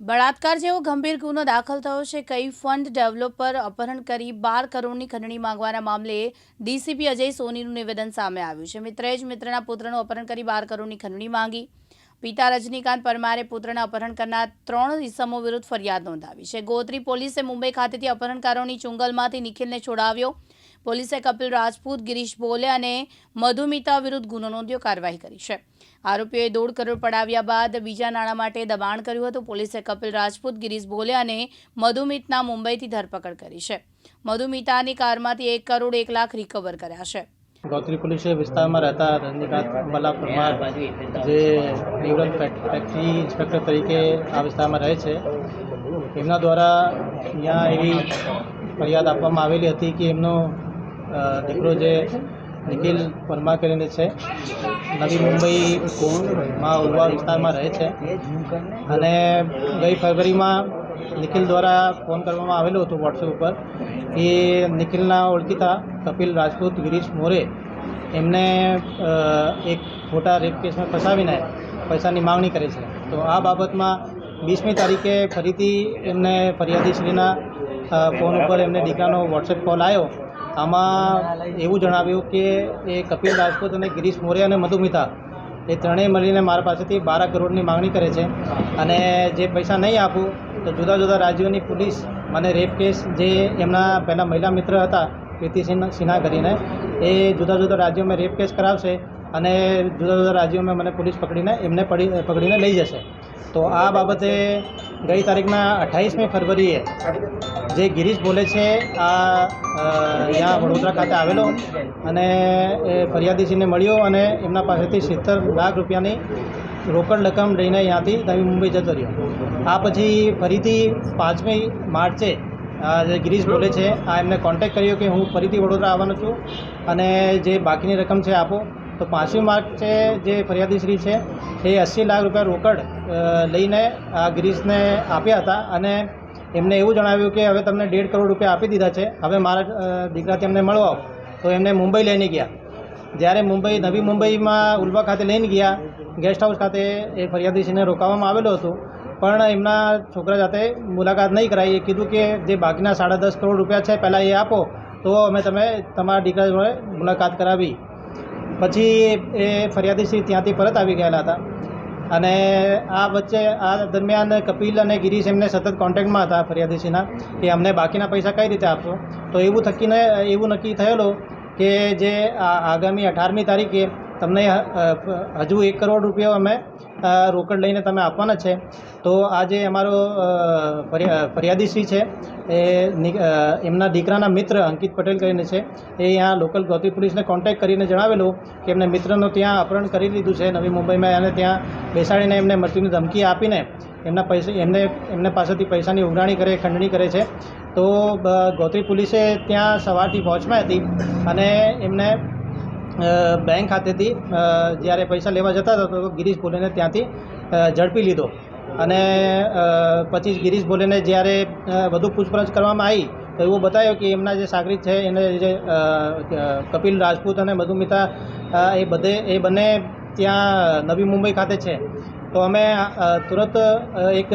બળાત્કાર જેવો ગંભીર ગુનો દાખલ થયો છે. કઈ ફંડ ડેવલપર અપહરણ કરી બાર કરોડની ખંડણી માંગવાના મામલે ડીસીપી અજય સોનીનું નિવેદન સામે આવ્યું છે. મિત્રએ જ મિત્રના પુત્રનું અપહરણ કરી બાર કરોડની ખંડણી માંગી. પિતા રજનીકાંત પરમારે પુત્રના અપહરણ કરનાર ત્રણ ઇસમો વિરુદ્ધ ફરિયાદ નોંધાવી છે. ગોત્રી પોલીસે મુંબઈ ખાતેથી અપહરણકારોની ચુંગલમાંથી નિખિલને છોડાવ્યો. પોલીસે કપિલ રાજપૂત, ગિરીશ બોલે અને મધુમિતા વિરુદ્ધ ગુનો નોંધ્યો કાર્યવાહી કરી છે. આરોપીઓએ દોઢ કરોડ પડાવ્યા બાદ બીજા નાણાં માટે દબાણ કર્યું હતું. પોલીસે કપિલ રાજપૂત, ગિરીશ બોલે અને મધુમિતના મુંબઈથી ધરપકડ કરી છે. મધુમિતાની કારમાંથી એક કરોડ એક લાખ રિકવર કર્યા છે. ગોત્રી પોલીસ વિસ્તારમાં રહેતા રજનીકાંત બલા પરમાર જે ન્યુરલ ફેક્ટરી ઇન્સ્પેક્ટર તરીકે આ વિસ્તારમાં રહે છે. એમના દ્વારા અહીંયા એવી ફરિયાદ આપવામાં આવેલી હતી કે એમનો દીકરો જે નિખિલ પરમાર કરીને છે, નવી મુંબઈમાં ઉલવા વિસ્તારમાં રહે છે. અને ગઈ ફેબ્રુઆરીમાં નિખિલ દ્વારા ફોન કરવામાં આવેલો હતો વોટ્સએપ ઉપર એ નિખિલના ઓળખીતા કપિલ રાજપૂત, ગિરીશ મોરે એમને એક ખોટા રેપ કેસમાં ફસાવીને પૈસાની માંગણી કરે છે. તો આ બાબતમાં વીસમી તારીખે ફરીથી એમને ફરિયાદીશ્રીના ફોન ઉપર એમને દીકરાનો વોટ્સએપ કોલ આવ્યો આમાં એવું જણાવ્યું કે એ કપિલ રાજપૂત અને ગિરીશ મોર્ય અને મધુમિતા એ ત્રણેય મળીને મારા પાસેથી બાર કરોડની માંગણી કરે છે. અને જે પૈસા નહીં આપું, તો જુદા જુદા રાજ્યોની પોલીસ મને રેપ કેસ જે એમના પહેલાં મહિલા મિત્ર હતા, પ્રીતિ સિન્હા કરીને, એ જુદા જુદા રાજ્યોમાં રેપ કેસ કરાવશે અને જુદા જુદા રાજ્યોમાં મને પોલીસ પકડીને એમને પડી, પકડીને લઈ જશે. તો આ બાબતે ગઈ તારીખના અઠ્ઠાવીસમી ફરવરીએ જે ગિરીશ બોલે છે, આ અહીંયા વડોદરા ખાતે આવેલો અને એ ફરિયાદીશ્રીને મળ્યો અને એમના પાસેથી સિત્તેર લાખ રૂપિયાની રોકડ રકમ લઈને અહીંયાથી નવી મુંબઈ જતો રહ્યો. આ પછી ફરીથી પાંચમી માર્ચે જે ગિરીશ બોલે છે, આ એમને કોન્ટેક્ટ કર્યો કે હું ફરીથી વડોદરા આવવાનો છું અને જે બાકીની રકમ છે આપો. તો પાંચમી માર્ચે જે ફરિયાદીશ્રી છે, એ અસી લાખ રૂપિયા રોકડ લઈને આ ગિરીશને આપ્યા હતા અને એમને એવું જણાવ્યું કે હવે તમને દેઢ કરોડ રૂપિયા આપી દીધા છે, હવે મારા દીકરાથી એમને મળવા તો એમને મુંબઈ લઈને ગયા. જ્યારે મુંબઈ, નવી મુંબઈમાં ઉલ્વા ખાતે લઈને ગયા, ગેસ્ટ હાઉસ ખાતે એ ફરિયાદીશ્રીને રોકાવામાં આવેલો હતો. પણ એમના છોકરા જાતે મુલાકાત નહીં કરાઈ. એ કીધું કે જે બાકીના સાડા દસ કરોડ રૂપિયા છે, પહેલાં એ આપો. તો અમે તમે તમારા દીકરા જોડે મુલાકાત કરાવી. પછી એ ફરિયાદીશ્રી ત્યાંથી પરત આવી ગયેલા હતા. અને આ વચ્ચે આ દરમિયાન કપિલ અને ગિરીશ એમને સતત કોન્ટેક્ટમાં હતા ફરિયાદીશ્રીના કે અમને બાકીના પૈસા કઈ રીતે આપશો? તો એવું થકીને, એવું નક્કી થયેલું કે જે આગામી અઢારમી તારીખે તમને હજુ એક કરોડ રૂપિયા અમે રોકડ લઈને તમે આપવાના છે. તો આ જે અમારો ફરિયાદીશ્રી છે, એ એમના દીકરાના મિત્ર અંકિત પટેલ કરીને છે, એ અહીંયા લોકલ ગોત્રી પોલીસને કોન્ટેક્ટ કરીને જણાવેલું કે એમને મિત્રનું ત્યાં અપહરણ કરી લીધું છે, નવી મુંબઈમાં અને ત્યાં બેસાડીને એમને મૃત્યુની ધમકી આપીને એમના પૈસા, એમને એમને પાસેથી પૈસાની ઉઘરાણી કરે, ખંડણી કરે છે. તો ગોત્રી પોલીસે ત્યાં સવારથી પહોંચમાં હતી અને એમને બેંક ખાતેથી જ્યારે પૈસા લેવા જતા હતા, તો ગિરીશ ભોલેને ત્યાંથી ઝડપી લીધો. અને પછી ગિરીશ ભોલેને જ્યારે વધુ પૂછપરછ કરવામાં આવી, તો એવું બતાવ્યું કે એમના જે સાગરીત છે, એને જે કપિલ રાજપૂત અને મધુમિતા એ બધે, એ બંને ત્યાં નવી મુંબઈ ખાતે છે. તો અમે તુરંત એક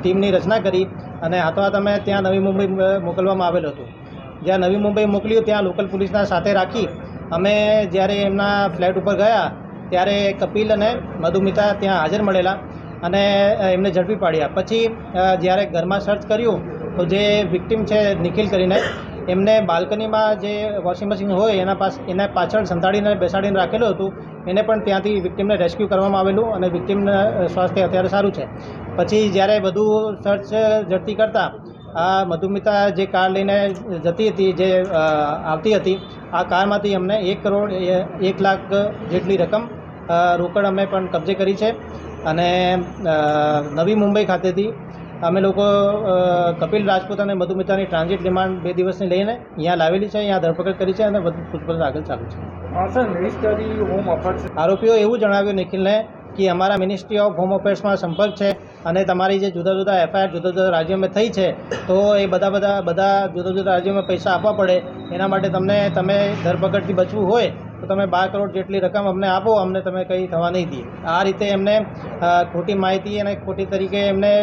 ટીમની રચના કરી અને હાથોહાથ અમે ત્યાં નવી મુંબઈ મોકલવામાં આવેલું હતું. જ્યાં નવી મુંબઈ મોકલ્યું, ત્યાં લોકલ પોલીસના સાથે રાખી અમે જ્યારે એમના ફ્લેટ ઉપર ગયા, ત્યારે કપિલ અને મધુમિતા ત્યાં હાજર મળેલા અને એમને ઝડપી પાડ્યા. પછી જ્યારે ઘરમાં સર્ચ કર્યું, તો જે વિક્ટિમ છે નિખિલ કરીને, એમને બાલ્કનીમાં જે વોશિંગ મશીન હોય, એના પાસ, એના પાછળ સંતાડીને બેસાડીને રાખેલું હતું, એને પણ ત્યાંથી વિક્ટિમને રેસ્ક્યુ કરવામાં આવેલું અને વિક્ટીમનું સ્વાસ્થ્ય અત્યારે સારું છે. પછી જ્યારે બધું સર્ચ ઝડપી કરતાં આ મધુમિતા જે કાર લઈને જતી હતી જે આવતી હતી આ કારમાંથી અમને એક કરોડ એક લાખ જેટલી રકમ રોકડ અમે પણ કબજે કરી છે. અને નવી મુંબઈ ખાતેથી અમે લોકો કપિલ રાજપૂત અને મધુમિતાની ટ્રાન્ઝિટ રિમાન્ડ બે દિવસની લઈને અહીંયા લાવેલી છે અહીંયા ધરપકડ કરી છે અને વધુ પૂછપરછ આગળ ચાલુ છે. આરોપીઓ એવું જણાવ્યું નિખિલને કે અમારા મિનિસ્ટ્રી ઓફ હોમ અફેર્સમાં સંપર્ક છે અને તમારી જે જુદા જુદા એફઆઈઆર જુદા જુદા રાજ્યોમાં થઈ છે, તો એ બધા બધા બધા જુદા જુદા રાજ્યોમાં પૈસા આપવા પડે. એના માટે તમને તમે ધરપકડથી બચવું હોય, તો તમે બાર કરોડ જેટલી રકમ અમને આપો, અમને તમે કંઈ થવા નહીં દઈએ. આ રીતે એમને ખોટી માહિતી અને ખોટી તરીકે એમને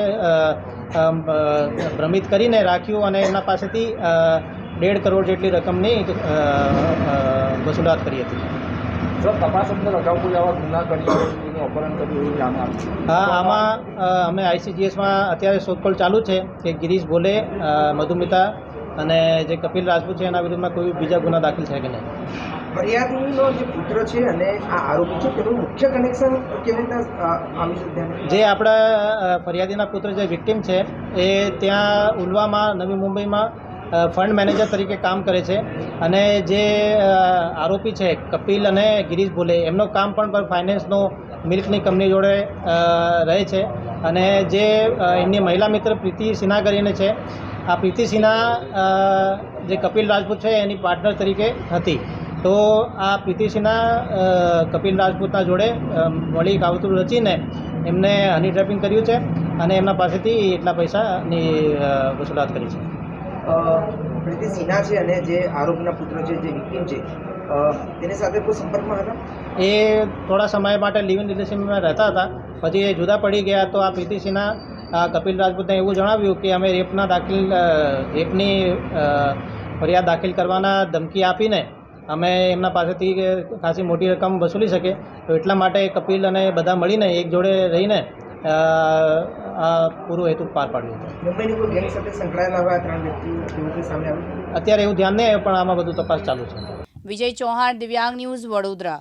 ભ્રમિત કરીને રાખ્યું અને એમના પાસેથી દેઢ કરોડ જેટલી રકમની વસૂલાત કરી હતી. તપાસ અંદર અગાઉ કોઈ આવા ગુના કર્યા હોય અપહરણ કર્યું એવું જાણ આવ્યું હા આમાં અમે આઈસીજીએસમાં અત્યારે શોધખોળ ચાલુ છે કે ગિરીશ ભોલે મધુમિતા અને જે કપિલ રાજપૂત છે એના વિરુદ્ધમાં કોઈ બીજા ગુના દાખલ છે કે નહીં? ફરિયાદીનો જે પુત્ર છે અને આ આરોપી છે તેનું મુખ્ય કનેક્શન કેવી રીતના છે જે આપણા ફરિયાદીના પુત્ર જે વિક્ટિમ છે એ ત્યાં ઉલવામાં નવી મુંબઈમાં ફંડ મેનેજર તરીકે કામ કરે છે. અને જે આરોપી છે, કપિલ અને ગિરીશ ભોલે, એમનો કામ પણ ફાઇનાન્સનો મિલ્કની કંપની જોડે રહે છે. અને જે એમની મહિલા મિત્ર પ્રીતિ સિન્હા કરીને છે, આ પ્રીતિ સિન્હા જે કપિલ રાજપૂત છે, એની પાર્ટનર તરીકે હતી. તો આ પ્રીતિ સિન્હા કપિલ રાજપૂતના જોડે મળી કાવતરું રચીને એમને હની ટ્રેપિંગ કર્યું છે અને એમના પાસેથી એટલા પૈસાની વસૂલાત કરી છે. પ્રીતિ સિન્હા છે અને જે આરોપના પુત્ર છે, જે વિક્ટીમ છે તેની સાથે કોઈ સંપર્કમાં હતા? એ થોડા સમય માટે લિવ ઇન રિલેશનમાં રહેતા હતા. પછી એ જુદા પડી ગયા તો આ પ્રીતિ સિન્હા કપિલ રાજપૂતને એવું જણાવ્યું કે અમે રેપના દાખલ રેપની ફરિયાદ દાખલ કરવાના ધમકી આપીને અમે એમના પાસેથી ખાસી મોટી રકમ વસૂલી શકે તો એટલા માટે કપિલ અને બધા મળીને એક જોડે રહીને આ પૂરો હેતુ પાર પાડ્યો હતો. અત્યારે એવું ધ્યાન નહીં પણ આમાં બધું તપાસ ચાલુ છે. વિજય ચૌહાણ દિવ્યાંગ ન્યૂઝ વડોદરા.